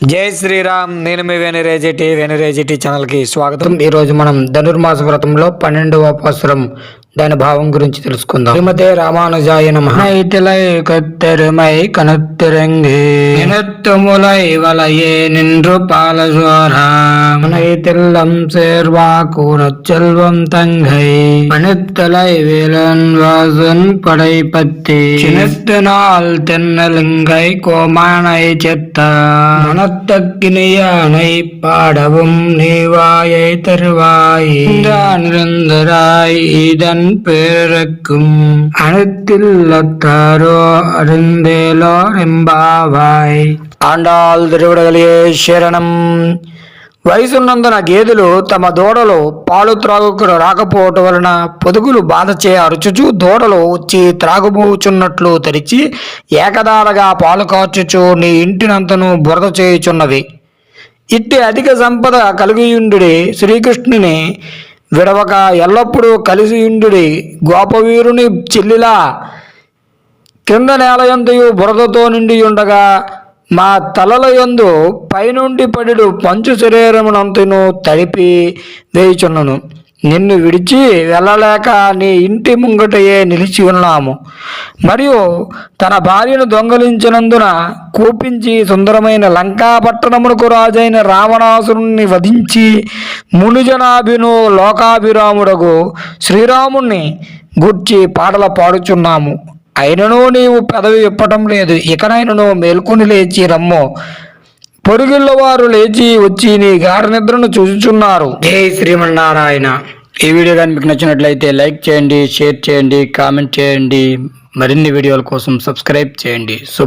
జై శ్రీరామ్ నేను మీ వెనురేజిటి వెనురేజిటి ఛానల్కి స్వాగతం. ఈరోజు మనం ధనుర్మాస వ్రతంలో పన్నెండవ ఉపవాసం దాని భావం గురించి తెలుసుకుందాం శ్రీమతే రామానుజాయ నమ ఇటిలై కత్తెరుమై కనత్తెరంగి నినత్తుములై వలయే నిన్రు పాలసోరా தில்லம் சேர்வா கூறச் செல்வம் தங்கை பணித்தலை வேலன் வாசன் படை பத்தி சினத்து நாள் தென்னலுங்கை கோமானை செத்த மனத்தக்கினியானை பாடவும் நீவாயை தருவாய் நிரந்தராய் இதன் பேரக்கும் அனைத்தில்லத்தாரோ அறிந்தேலோ ரெம்பாவாய் ఆండాల్ తిరువిడగలిగే శరణం వయసున్నందున గేదెలు తమ దూడలు పాలు త్రాగుకు రాకపోవటం వలన పొదుగులు బాధ చే అరుచుచు దూడలు వచ్చి త్రాగుబోచున్నట్లు తెరిచి ఏకదారగా పాలు కార్చుచు నీ ఇంటినంతను బురద చేయుచున్నవి ఇట్టి అధిక సంపద కలిగియుండుడి శ్రీకృష్ణుని విడవక ఎల్లప్పుడూ కలిసి ఇండుడి గోపవీరుని చెల్లిలా కింద నేలయంతయు బురదతో నిండి ఉండగా మా తలల యందు పైనుండి పడిడు పంచు శరీరమునంతను తడిపి వేయుచున్నను. నిన్ను విడిచి వెళ్ళలేక నీ ఇంటి ముంగటయే నిలిచి ఉన్నాము. మరియు తన భార్యను దొంగలించినందున కూపించి సుందరమైన లంకా పట్టణమునకు రాజైన రావణాసురుణ్ణి వధించి మునిజనాభిను లోకాభిరాముడకు శ్రీరాముణ్ణి గూర్చి పాటలు పాడుచున్నాము. అయినను నీవు పెదవి విప్పటం లేదు. ఇకనైనను మేల్కొని లేచి రమ్ము. పొరుగుళ్ళ వారు లేచి వచ్చి నీ గాఢ నిద్రను చూచుచున్నారు. జై శ్రీమన్నారాయణ. ఈ వీడియో కానీ మీకు నచ్చినట్లయితే లైక్ చేయండి షేర్ చేయండి కామెంట్ చేయండి. మరిన్ని వీడియోల కోసం సబ్స్క్రైబ్ చేయండి. శుభ